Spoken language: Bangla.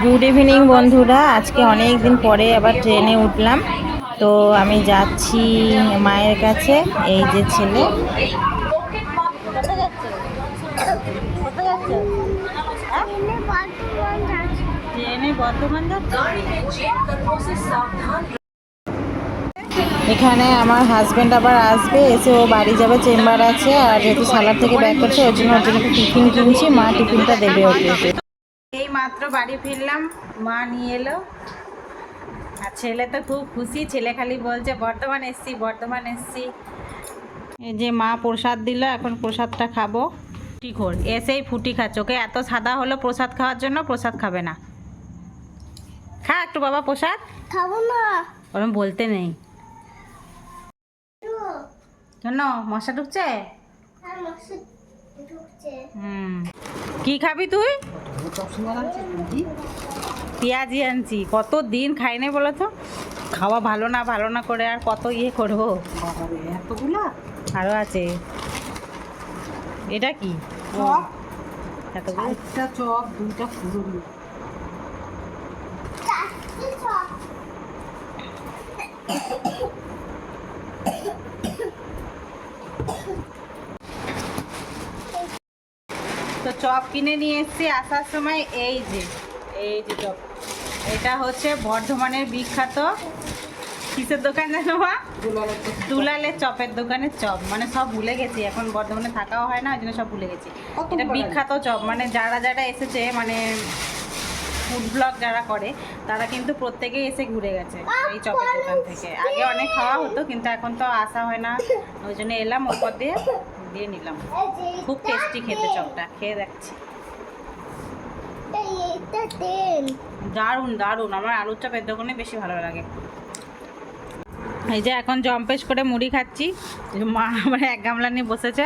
গুড ইভিনিং বন্ধুরা। আজকে অনেক দিন পরে আবার ট্রেনে উঠলাম। তো আমি যাচ্ছি মায়ের কাছে এই যে ছেলে। এখানে আমার হাজব্যান্ড আবার আসবে এসে ও বাড়ি যাবে চেম্বার আছে। আর যেহেতু সালার থেকে ব্যাক করছে ওর জন্য ওর জন্য একটু টিফিন কিনছি মা টিফিনটা দেবে ওকে। মাত্র বাড়ি ফিরলাম মা নিয়ে এলো। আর ছেলে তো খুব খুশি ছেলে খালি বলছে বর্ধমান এসছি বর্ধমান এসছি। এই যে মা প্রসাদ দিল এখন প্রসাদটা খাব। ফুটি খোর এসেই ফুটি খাচ্ছে। ওকে এত সাদা হলো প্রসাদ খাওয়ার জন্য প্রসাদ খাবে না। খা একটু বাবা প্রসাদ। খাব না ওরম বলতে নেই। কেন মশা ঢুকছে? ঢুকছে হুম। কি খাবি তুই? পেঁয়াজি আনছি। কত দিন খাইনি বলো তো? খাওয়া ভালো না ভালো না করে আর কত ইয়ে করব? আরও আরও আছে। এটা কি? এতগুলো? চপ দুইটা ফুলুরি চারটে চপ তো চপ কিনে নিয়ে এসেছি আসার সময় এই যে এই যে চপ। এটা হচ্ছে বর্ধমানের বিখ্যাত কিসের দোকান জানো মা? দুলালের চপের দোকানের চপ। মানে সব ভুলে গেছি এখন বর্ধমানে থাকাও হয় না ওই জন্য সব ভুলে গেছি। এটা বিখ্যাত চপ। মানে যারা যারা এসেছে মানে ফুড ব্লগ যারা করে তারা কিন্তু প্রত্যেকেই এসে ঘুরে গেছে এই চপের দোকান থেকে। আগে অনেক খাওয়া হতো কিন্তু এখন তো আসা হয় না। ওই জন্য এলাম ওপর দিয়ে। দিয়ে নিলাম। খুব টেস্টি খেতে চপটা খেয়ে দেখছি। দারুণ দারুণ। আমার আলুর চপ এর দোকানে বেশি ভালো লাগে। এই যে এখন জম্পেশ করে মুড়ি খাচ্ছি। মা আমার এক গামলা নিয়ে বসেছে।